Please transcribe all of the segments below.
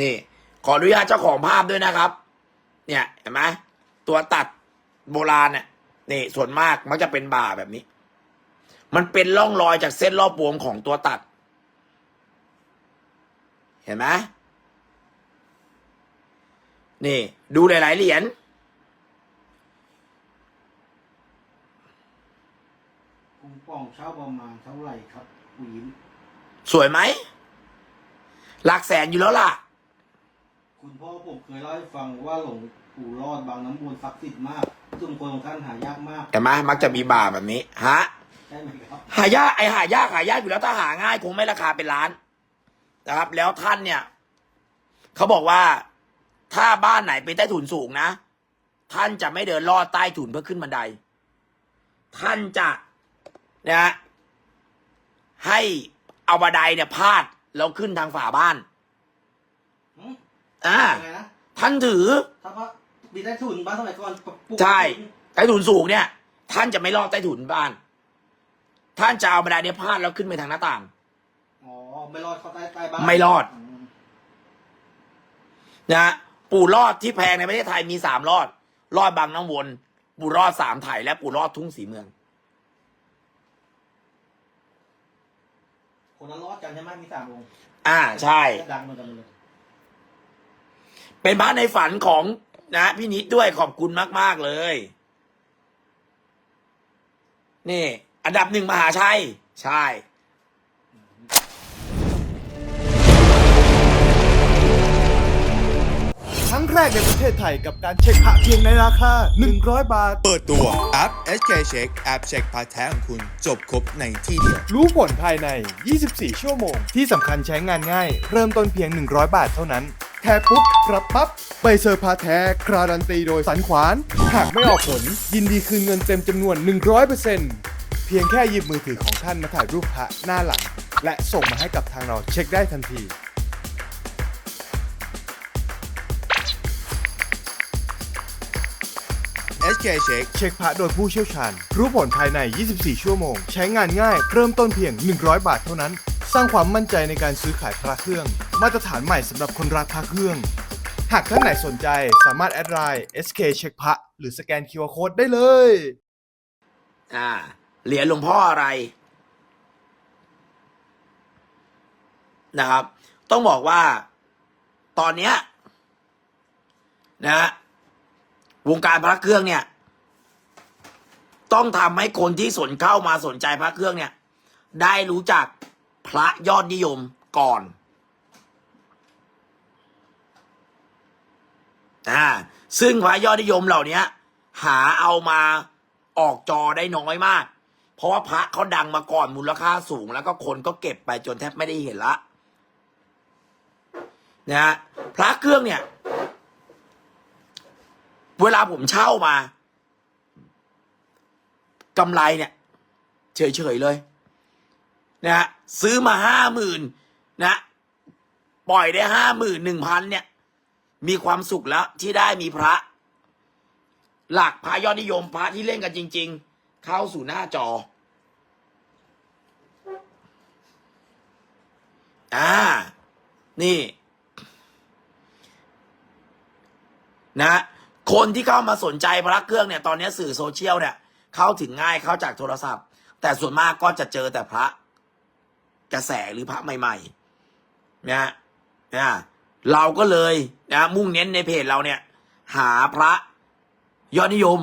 นี่ ขออนุญาตเจ้าของภาพด้วยนะครับ เนี่ยเห็นไหมตัวตัดโบราณเนี่ยนี่ส่วนมากมักจะเป็นบ่าแบบนี้ มันเป็นร่องรอยจากเส้นรอบวงของตัวตัด เห็นไหมนี่ ดูหลาย ๆ เหรียญคุงป่องเช่าประมาณเท่าไหร่ครับหวีมสวยไหม หลักแสนอยู่แล้วล่ะ คุณพ่อผมเคยเล่าให้ฟังว่าหลวงปู่รอดบางน้ำมูลศักดิ์สิทธิ์มากซึ่งคนของท่านหายากมากเห็นไหมมักจะมีบ่าแบบนี้ ฮะ ใช่ไหมครับ หายากไอหายากหายากอยู่แล้วถ้าหาง่ายคงไม่ราคาเป็นล้านนะครับ แล้วท่านเนี่ยเขาบอกว่าถ้าบ้านไหนเป็นใต้ถุนสูงนะ ท่านจะไม่เดินลอดใต้ถุนเพื่อขึ้นบันได ท่านจะนะให้เอาบันไดเนี่ยพาดแล้วขึ้นทางฝาบ้าน อ่าอะไรนะท่านถือ ถ้าว่ามีได้ทุนบ้านสมัยก่อนปลูกใช่ ใต้ถุนสูงเนี่ย ท่านจะไม่ลอดใต้ถุนบ้าน ท่านจะเอาบันไดเนี่ยพาดแล้วขึ้นไปทางหน้าต่าง อ๋อไม่รอดเข้าใต้ใต้บ้านไม่รอด มนะฮะปู่รอดที่แพงในประเทศไทยมีสามรอด รอดบางน้ำวน ปู่รอดสามไถและปู่รอดทุ่งสีเมือง คนละรอดกันใช่ไหมมีสามองค์อ่าใช่ ดังเหมือนกันเลย เป็นพระในฝันของนะพี่นิดด้วยขอบคุณมาก ๆ เลย นี่ อันดับหนึ่งมหาชัย ใช่ครั้งแรกในประเทศไทยกับการเช็คพระเพียงในราคา 100 บาท เปิดตัวแอป SK Check แอปเช็คพาร์ทแท้ของคุณ จบครบในที่เดียว รู้ผลภายใน 24 ชั่วโมง ที่สำคัญใช้งานง่าย เริ่มต้นเพียง 100 บาทเท่านั้น แค่ปุ๊บรับปั๊บไปเซอร์พาแท้คราดันตีโดยสันขวาน หากไม่ออกผลยินดีคืนเงินเต็มจำนวน 100%เพียงแค่หยิบมือถือของท่านมาถ่ายรูปพระหน้าหลัง และส่งมาให้กับทางเราเช็คได้ทันที SK Check เช็คพระโดยผู้เชี่ยวชาญ รู้ผลภายใน 24 ชั่วโมง ใช้งานง่าย เริ่มต้นเพียง 100 บาทเท่านั้น สร้างความมั่นใจในการซื้อขายพระเครื่อง มาตรฐานใหม่สำหรับคนรักพระเครื่อง หากท่านไหนสนใจสามารถแอดไลน์ SK เช็คพระหรือสแกน QR Code ได้เลย อ่า เหรียญหลวงพ่ออะไรนะครับ ต้องบอกว่าตอนเนี้ยนะวงการพระเครื่องเนี่ย ต้องทำให้คนที่สนเข้ามาสนใจพระเครื่องเนี่ย ได้รู้จักพระยอดนิยมก่อนอ่าซึ่งพระยอดนิยมเหล่านี้หาเอามาออกจอได้น้อยมาก เพราะว่าพระเขาดังมาก่อนมูลค่าสูง แล้วก็คนก็เก็บไปจนแทบไม่ได้เห็นละนะฮะพระเครื่องเนี่ย เวลาผมเช่ามา กำไรเนี่ย เฉยๆเลยนะฮะซื้อมาห้าหมื่นนะปล่อยได้ห้าหมื่นหนึ่งพันเนี่ย มีความสุขแล้วที่ได้มีพระ หลักพระยอดนิยมพระที่เล่นกันจริง ๆ เข้าสู่หน้าจออ่า นี่ นะ คนที่เข้ามาสนใจพระเครื่องเนี่ย ตอนนี้สื่อโซเชียลเนี่ย เข้าถึงง่ายเข้าจากโทรศัพท์ แต่ส่วนมากก็จะเจอแต่พระ กระแสหรือพระใหม่ๆนะนะเราก็เลยนะมุ่งเน้นในเพจเราเนี่ย หาพระยอดนิยม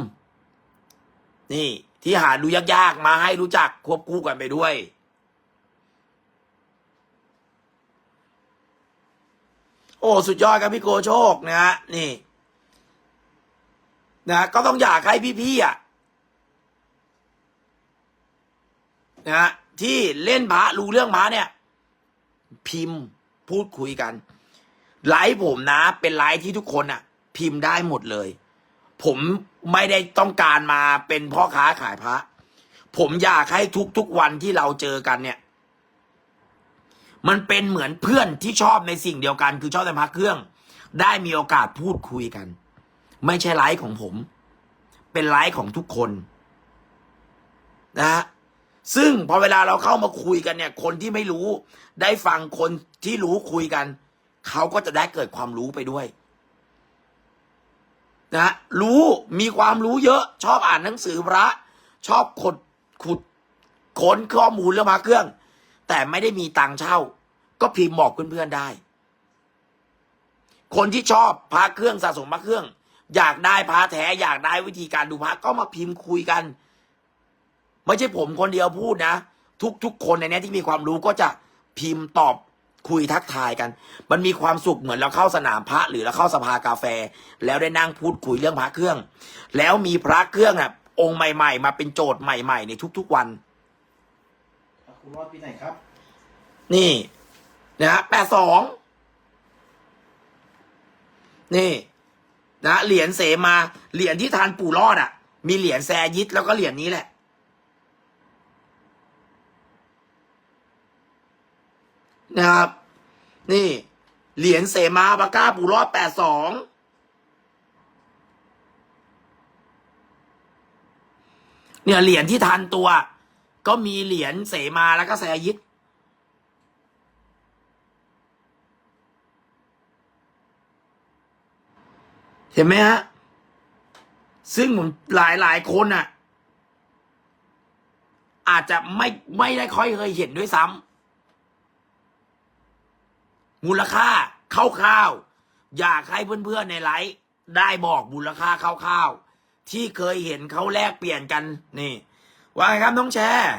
นี่ ที่หาดูยากๆมาให้รู้จักควบคู่กันไปด้วยโอ้สุดยอดครับพี่โกโชคนะฮะนี่ นะ ก็ต้องอยากให้พี่ๆอะ นะฮะที่เล่นพระรู้เรื่องพระเนี่ย พิมพ์พูดคุยกัน ไลฟ์ผมนะ เป็นไลฟ์ที่ทุกคนอะพิมพ์ได้หมดเลย ผมไม่ได้ต้องการมาเป็นพ่อค้าขายพระ ผมอยากให้ทุกๆวันที่เราเจอกันเนี่ย มันเป็นเหมือนเพื่อนที่ชอบในสิ่งเดียวกัน คือชอบแต่พระเครื่อง ได้มีโอกาสพูดคุยกัน ไม่ใช่ไลฟ์ของผม เป็นไลฟ์ของทุกคน นะฮะ ซึ่งพอเวลาเราเข้ามาคุยกันเนี่ย คนที่ไม่รู้ ได้ฟังคนที่รู้คุยกัน เขาก็จะได้เกิดความรู้ไปด้วยนะรู้มีความรู้เยอะ ชอบอ่านหนังสือพระ ชอบขดขุดค้นข้อมูลเรื่องมาเครื่อง แต่ไม่ได้มีตังค์เช่า ก็พิมพ์บอกเพื่อนๆได้ คนที่ชอบพระเครื่องสะสมพระเครื่อง อยากได้พระแท้อยากได้วิธีการดูพระก็มาพิมพ์คุยกัน ไม่ใช่ผมคนเดียวพูดนะ ทุกๆคนในเนี้ยที่มีความรู้ก็จะพิมพ์ตอบคุยทักทายกัน มันมีความสุขเหมือนเราเข้าสนามพระหรือเราเข้าสภากาแฟ แล้วได้นั่งพูดคุยเรื่องพระเครื่อง แล้วมีพระเครื่องอะองค์ใหม่ ๆ มาเป็นโจทย์ใหม่ ๆ ในทุกๆวันครูรอดปีไหนครับ นี่นะฮะแปดสองนี่นะเหรียญเสมาเหรียญที่ทานปู่รอดอะ มีเหรียญแซยิดแล้วก็เหรียญนี้แหละ นะครับ นี่ เหรียญเสมาปาก้าปูรอดแปดสองเนี่ยเหรียญที่ทันตัว ก็มีเหรียญเสมาแล้วก็แซยิดเห็นไหมฮะ ซึ่งผมหลายหลายคนอะ อาจจะไม่ไม่ได้ค่อยเคยเห็นด้วยซ้ำ มูลค่าคร่าวๆอยากให้เพื่อนๆในไลฟ์ได้บอกมูลค่าคร่าวๆที่เคยเห็นเขาแลกเปลี่ยนกันนี่ว่าไงครับน้องแชร์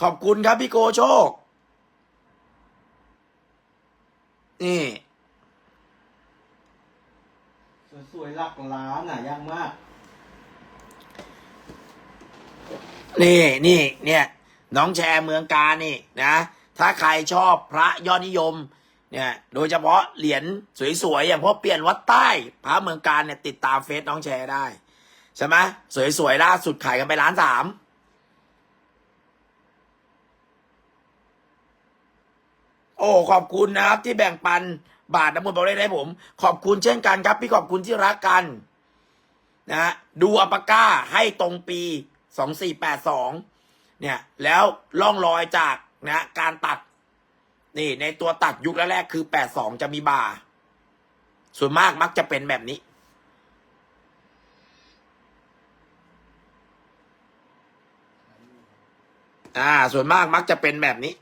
ขอบคุณครับพี่โกโชค นี่ สวยๆหลักล้านอะยากมาก นี่นี่เนี่ย น้องแชร์เมืองการนี่นะถ้าใครชอบพระยอดนิยมเนี่ยโดยเฉพาะเหรียญสวยๆอย่างพวกเปลี่ยนวัดใต้พระเมืองการเนี่ยติดตามเฟซน้องแชร์ได้ใช่ไหมสวยๆล่าสุดขายกันไปล้านสามโอ้ขอบคุณนะครับ ที่แบ่งปันบาทน้ำมันบอกได้ให้ผม ขอบคุณเช่นกันครับ พี่ขอบคุณที่รักกันนะดูอัปปาก้าให้ตรงปีสองสี่แปดสอง เนี่ยแล้วล่องรอยจากนะการตัด นี่ในตัวตัดยุคแรกๆคือแปดสองจะมีบาส่วนมากมักจะเป็นแบบนี้ อ่า ส่วนมากมักจะเป็นแบบนี้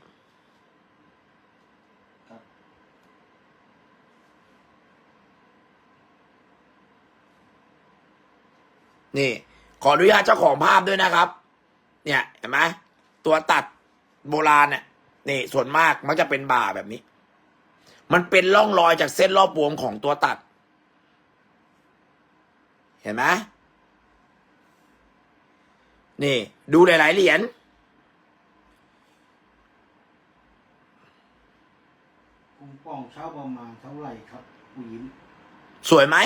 นี่ ขออนุญาตเจ้าของภาพด้วยนะครับ เนี่ยเห็นไหมตัวตัดโบราณเนี่ยนี่ส่วนมากมักจะเป็นบ่าแบบนี้ มันเป็นร่องรอยจากเส้นรอบวงของตัวตัด เห็นไหมนี่ดูหลาย ๆ เหรียญคุณป่องเช่าประมาณเท่าไหร่ครับผู้ยิ้มสวยไหม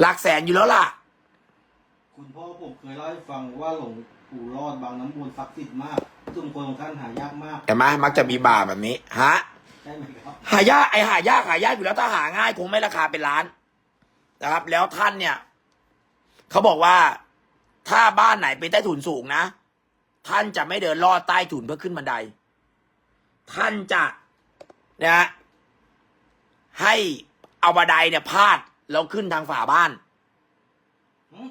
หลักแสนอยู่แล้วล่ะ คุณพ่อผมเคยเล่าให้ฟังว่าหลวงปู่รอดบางน้ำมนต์ศักดิ์สิทธิ์มากซึ่งคนของท่านหายากมากเห็นไหมมักจะมีบ่าแบบนี้ ฮะ ใช่ไหมครับ หายากไอหายากหายากอยู่แล้วถ้าหาง่ายคงไม่ราคาเป็นล้านนะครับ แล้วท่านเนี่ยเขาบอกว่าถ้าบ้านไหนเป็นใต้ถุนสูงนะ ท่านจะไม่เดินลอดใต้ถุนเพื่อขึ้นบันได ท่านจะนะฮะให้เอาบันไดเนี่ยพาดแล้วขึ้นทางฝาบ้าน หืม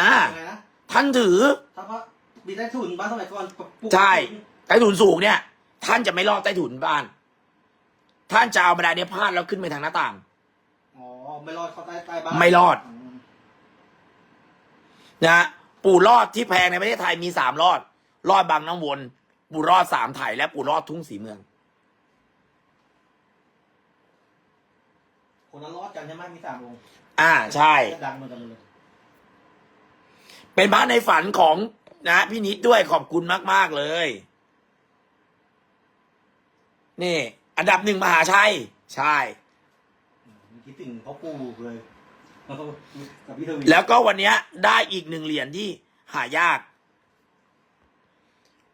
อ่ายังไงนะท่านถือ ถ้าว่ามีได้ทุนบ้านสมัยก่อนปลูกใช่ใต้ถุนสูงเนี่ย ท่านจะไม่ลอดใต้ถุนบ้าน ท่านจะเอาบันไดเนี่ยพาดแล้วขึ้นไปทางหน้าต่าง อ๋อไม่รอดเข้าใต้ใต้บ้านไม่รอด มนะฮะปู่รอดที่แพงในประเทศไทยมีสามรอด รอดบางน้ำวน ปู่รอดสามไถและปู่รอดทุ่งสีเมือง คนละรอดกันใช่ไหมมีสามองค์อ่าใช่ ดังเหมือนกันเลย เป็นพระในฝันของนะพี่นิดด้วยขอบคุณมาก ๆ เลย นี่ อันดับหนึ่งมหาชัย ใช่ คิดถึงพ่อปู่เลยแล้วก็กับพี่ทวีแล้วก็วันเนี้ย ได้อีกหนึ่งเหรียญที่หายาก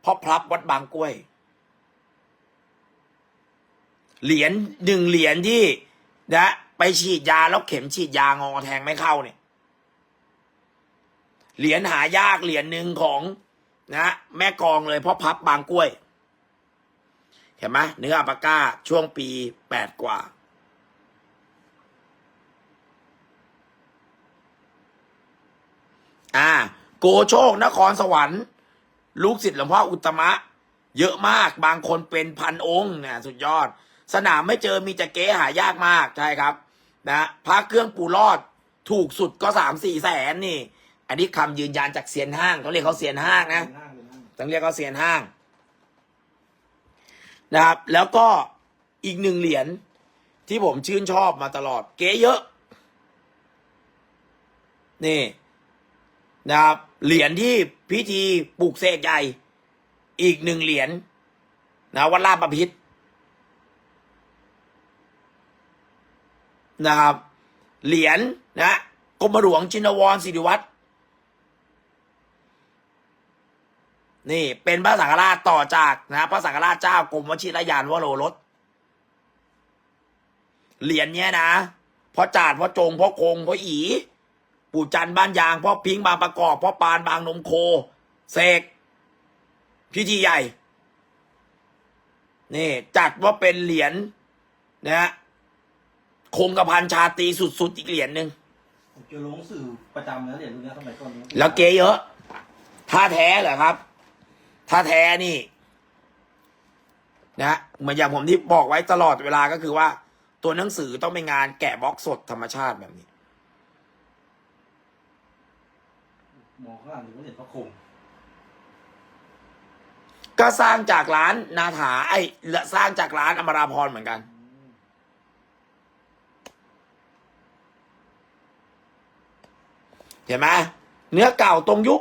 พ่อพลับวัดบางกล้วย เหรียญหนึ่งเหรียญที่นะไปฉีดยาแล้วเข็มฉีดยางอแทงไม่เข้าเนี่ย เหรียญหายากเหรียญหนึ่งของนะแม่กองเลยเพราะพับบางกล้วย เห็นไหมเนื้ออัปาก้าช่วงปีแปดกว่า อ่า โกโชคนครสวรรค์ ลูกศิษย์หลวงพ่ออุตตมะ เยอะมากบางคนเป็นพันองค์นะสุดยอด สนามไม่เจอมีจะเก๊หายากมาก ใช่ครับ นะพระเครื่องปูรอดถูกสุดก็สามสี่แสนนี่ อันนี้คำยืนยันจากเซียนห้างเขาเรียกเขาเซียนห้างนะหน้าเลยนะต้องเรียกเขาเซียนห้างนะครับ แล้วก็อีกหนึ่งเหรียญที่ผมชื่นชอบมาตลอด เก๋เยอะ นี่นะครับเหรียญที่พิธีปลูกเสกใหญ่ อีกหนึ่งเหรียญนะวัดลาดประพิษนะครับ เหรียญนะกรมหลวงจินวรสิริวัตร นี่เป็นพระสังฆราชต่อจากนะพระสังฆราชเจ้ากรมวชิรยานวโรรสเหรียญเนี้ยนะพ่อจาดพ่อจงพ่อคงพ่ออี ปู่จันทร์บ้านยางพ่อพิงค์บางประกอบพ่อปานบางนมโคเสกพิธีใหญ่ นี่ จัดว่าเป็นเหรียญนะฮะคงกระพันชาตรีสุดๆอีกเหรียญหนึ่งผมเจอลงสื่อประจำนะเหรียญรุ่นนี้สมัยก่อนนี้แล้วเก๋เยอะถ้าแท้เหรอครับ ถ้าแท้นี่นะเหมือนอย่างผมที่บอกไว้ตลอดเวลาก็คือว่า ตัวหนังสือต้องเป็นงานแกะบล็อกสดธรรมชาติแบบนี้ มองข้างหลังดูว่าเหรียญพระคงก็สร้างจากร้านนาถาไอ้สร้างจากร้านอมราพรเหมือนกัน เห็นไหมเนื้อเก่าตรงยุค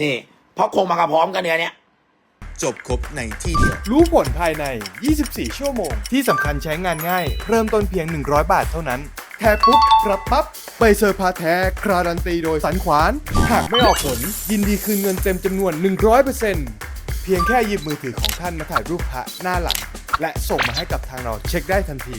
นี่ เพราะคงมากับพร้อมกันเนื้อเนี้ยจบครบในที่เดียว รู้ผลภายใน 24 ชั่วโมง ที่สำคัญใช้งานง่าย เริ่มต้นเพียง 100 บาทเท่านั้น แท้ปุ๊บรับปั๊บใบเซอร์พาแท้คราดันตีโดยสันขวาน หากไม่ออกผล ยินดีคืนเงินเต็มจำนวน 100%เพียงแค่หยิบมือถือของท่านมาถ่ายรูปพระหน้าหลัง และส่งมาให้กับทางเราเช็คได้ทันที